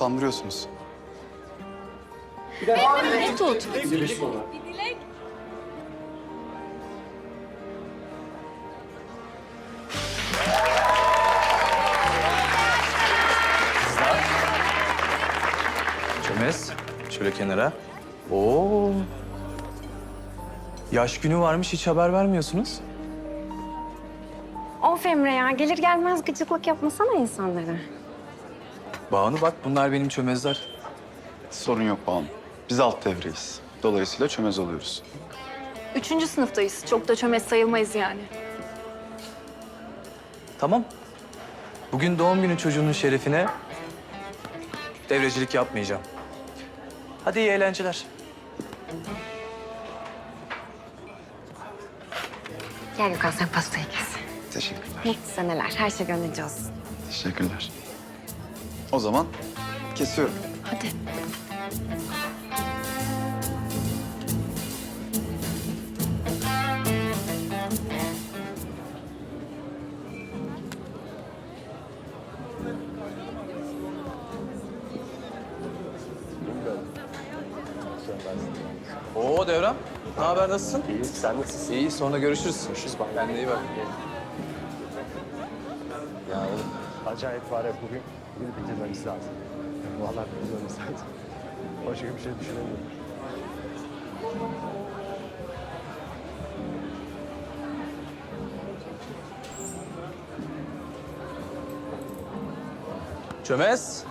utandırıyorsunuz. Ne tut? Çömez. Şöyle kenara. Oo. Yaş günü varmış hiç haber vermiyorsunuz. Of Emre ya gelir gelmez gıcıklık yapmasana insanlara. Banu bak bunlar benim çömezler. Sorun yok Banu. Biz alt devreyiz. Dolayısıyla çömez oluyoruz. Üçüncü sınıftayız. Çok da çömez sayılmayız yani. Tamam. Bugün doğum günü çocuğunun şerefine devrecilik yapmayacağım. Hadi iyi eğlenceler. Gel Gökhan sen pastayı kes. Teşekkürler. Mutlu seneler. Her şey gönlünce olsun. Teşekkürler. O zaman kesiyorum. Hadi. Oo Devrem. Ne haber nasılsın? İyi, sen nasılsın? İyi, sonra görüşürüz. Görüşürüz bak. Kendine iyi bak. Ya oğlum acayip var ya bugün bunu bitirmemiz lazım. Vallahi bitirmemiz lazım. Başka bir şey düşünemiyorum. Çömez.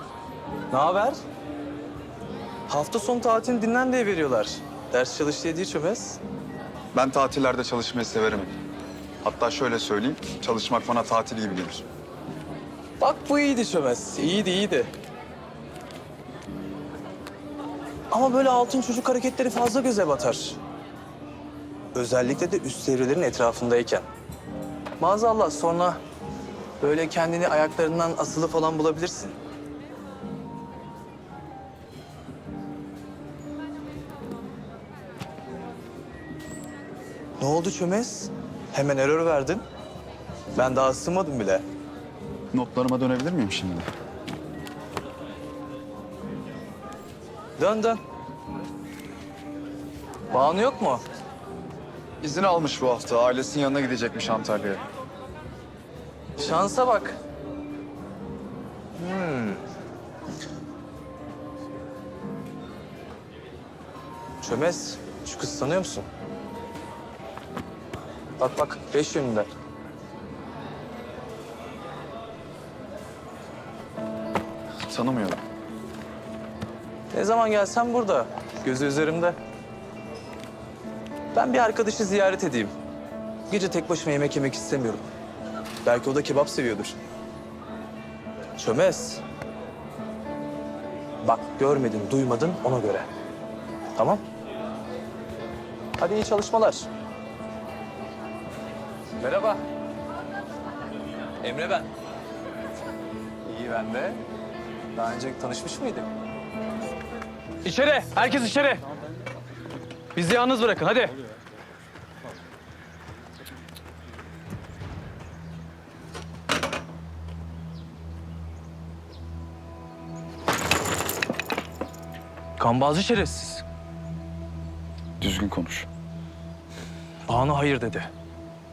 Ne haber? Hafta sonu tatilini dinlen diye veriyorlar. Ders çalış diye değil Çömez. Ben tatillerde çalışmayı severim. Hatta şöyle söyleyeyim, çalışmak bana tatil gibi gelir. Bak bu iyiydi Çömez. İyiydi, iyiydi. Ama böyle altın çocuk hareketleri fazla göze batar. Özellikle de üst devrelerin etrafındayken. Maazallah sonra böyle kendini ayaklarından asılı falan bulabilirsin. Ne oldu Çömez? Hemen error verdin. Ben daha ısınmadım bile. Notlarıma dönebilir miyim şimdi? Dön dön. Banu yok mu? İzin almış bu hafta. Ailesinin yanına gidecekmiş Antalya'ya. Şansa bak. Hmm. Çömez, şu kız tanıyor musun? Bak bak, beş yönünde. Tanımıyorum. Ne zaman gelsem burada, gözü üzerimde. Ben bir arkadaşı ziyaret edeyim. Gece tek başıma yemek yemek istemiyorum. Belki o da kebap seviyordur. Çömez. Bak görmedin, duymadın ona göre. Tamam? Hadi iyi çalışmalar. Merhaba. Emre ben. İyi ben de. Daha önce tanışmış mıydık? İçeri, herkes içeri. Bizi yalnız bırakın, hadi. Kambazcı şerefsiz. Düzgün konuş. Banu hayır dedi.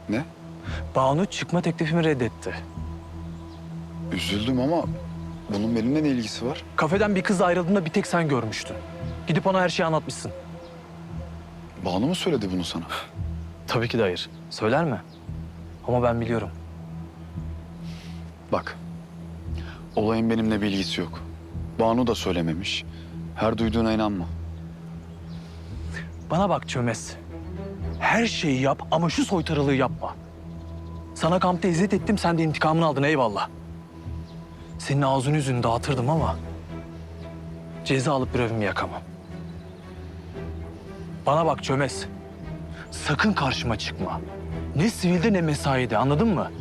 Ne? Banu çıkma teklifimi reddetti. Üzüldüm ama bunun benimle ne ilgisi var? Kafeden bir kız ayrıldığında bir tek sen görmüştün. Gidip ona her şeyi anlatmışsın. Banu mu söyledi bunu sana? Tabii ki de hayır. Söyler mi? Ama ben biliyorum. Bak, olayın benimle bir ilgisi yok. Banu da söylememiş. Her duyduğuna inanma. Bana bak Çömez. Her şeyi yap ama şu soytarılığı yapma. Sana kampta eziyet ettim, sen de intikamını aldın eyvallah. Senin ağzını yüzünü dağıtırdım ama... ...ceza alıp bir evimi yakamam. Bana bak Çömez. Sakın karşıma çıkma. Ne sivilde ne mesaide anladın mı?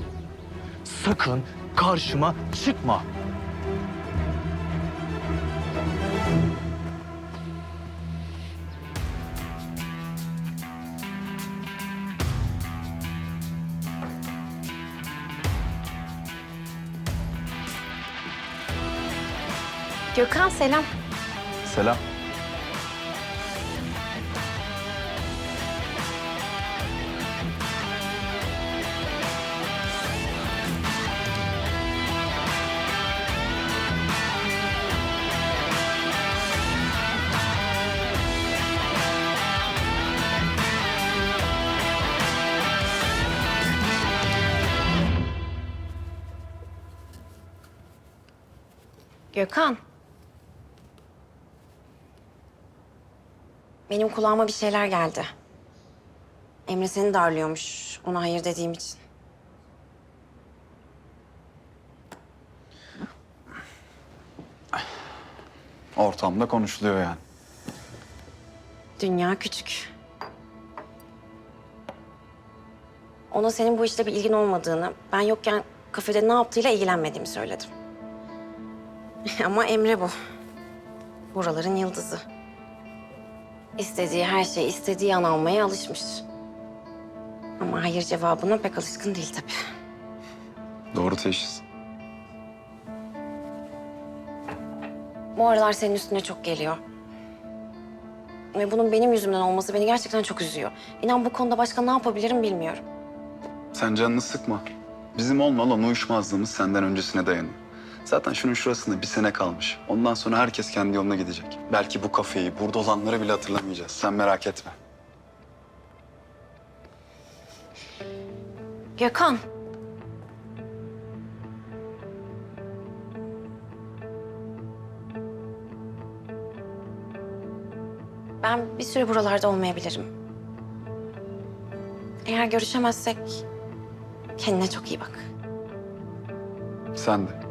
Sakın karşıma çıkma. Gökhan selam. Selam. Gökhan. Benim kulağıma bir şeyler geldi. Emre seni darlıyormuş ona hayır dediğim için. Ortamda konuşuluyor yani. Dünya küçük. Ona senin bu işle bir ilgin olmadığını, ben yokken kafede ne yaptığıyla ilgilenmediğimi söyledim. Ama Emre bu. Buraların yıldızı. İstediği her şeyi istediği an almaya alışmış. Ama hayır cevabına pek alışkın değil tabii. Doğru teşhis. Bu aralar senin üstüne çok geliyor. Ve bunun benim yüzümden olması beni gerçekten çok üzüyor. İnan bu konuda başka ne yapabilirim bilmiyorum. Sen canını sıkma. Bizim olmalı uyuşmazlığımız senden öncesine dayanıyor. Zaten şunun şurasında bir sene kalmış. Ondan sonra herkes kendi yoluna gidecek. Belki bu kafeyi, burada olanları bile hatırlamayacağız. Sen merak etme. Gökhan. Ben bir süre buralarda olmayabilirim. Eğer görüşemezsek kendine çok iyi bak. Sen de.